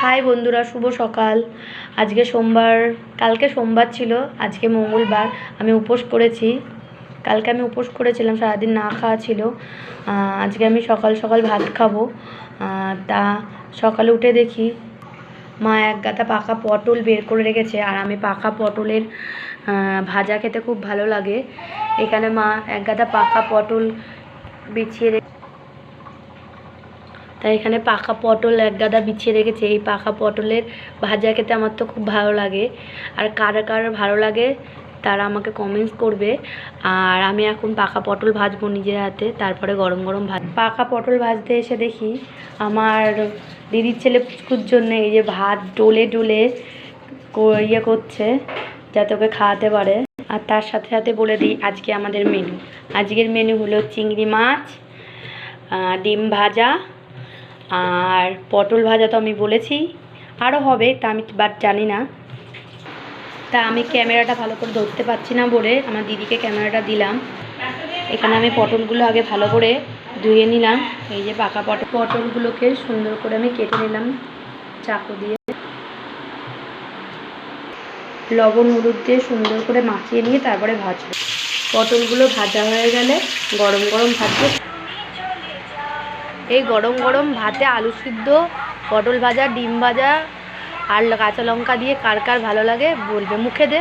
High বন্ধুরা, শুভ সকাল। আজকে সোমবার, কালকে সোমবার ছিল, আজকে মঙ্গলবার, আমি উপোস করেছি। কালকে আমি উপোস করেছিলাম, সারাদিন না খাওয়া ছিল। আজকে আমি সকাল সকাল ভাত খাব। তা সকালে উঠে দেখি, মা এক গাদা পাকা পটল বের করে রেখেছে, আর আমি পাকা পটলের ভাজা খেতে খুব ভালো লাগে। এখানে মা এক গাদা পাকা পটল বিছিয়ে রে- তাই এখানে পাকা পটল এক গাদা বিছিয়ে রেখেছে। এই পাকা পটলের ভাজা খেতে আমার তো খুব ভালো লাগে। আর কার কার ভালো লাগে তারা আমাকে কমেন্টস করবে। আর আমি এখন পাকা পটল ভাজবো নিজের হাতে, তারপরে গরম গরম ভাত পাকা পটল ভাজতে এসে দেখি আমার দিদির ছেলে পুচকুর জন্য এই যে ভাত ডোলে ডোলে ইয়ে করছে যাতে ওকে খাওয়াতে পারে। আর তার সাথে সাথে বলে দিই আজকে আমাদের মেনু আজকের মেনু হলো চিংড়ি মাছ ডিম ভাজা আর পটল ভাজা তো আমি বলেছি। আরও হবে, তা আমি বাট জানি না। তা আমি ক্যামেরাটা ভালো করে ধরতে পারছি না বলে আমার দিদিকে ক্যামেরাটা দিলাম। এখানে আমি পটলগুলো আগে ভালো করে ধুয়ে নিলাম। এই যে পাকা পটল পটলগুলোকে সুন্দর করে আমি কেটে নিলাম চাকু দিয়ে। লবণ হলুদ দিয়ে সুন্দর করে মাখিয়ে নিয়ে তারপরে ভাজবো। পটলগুলো ভাজা হয়ে গেলে গরম গরম ভাজবো। এই গরম গরম ভাতে আলু সিদ্ধ, পটল ভাজা, ডিম ভাজা, আর কাঁচা লঙ্কা দিয়ে কার কার ভালো লাগে বলবে, মুখে দে।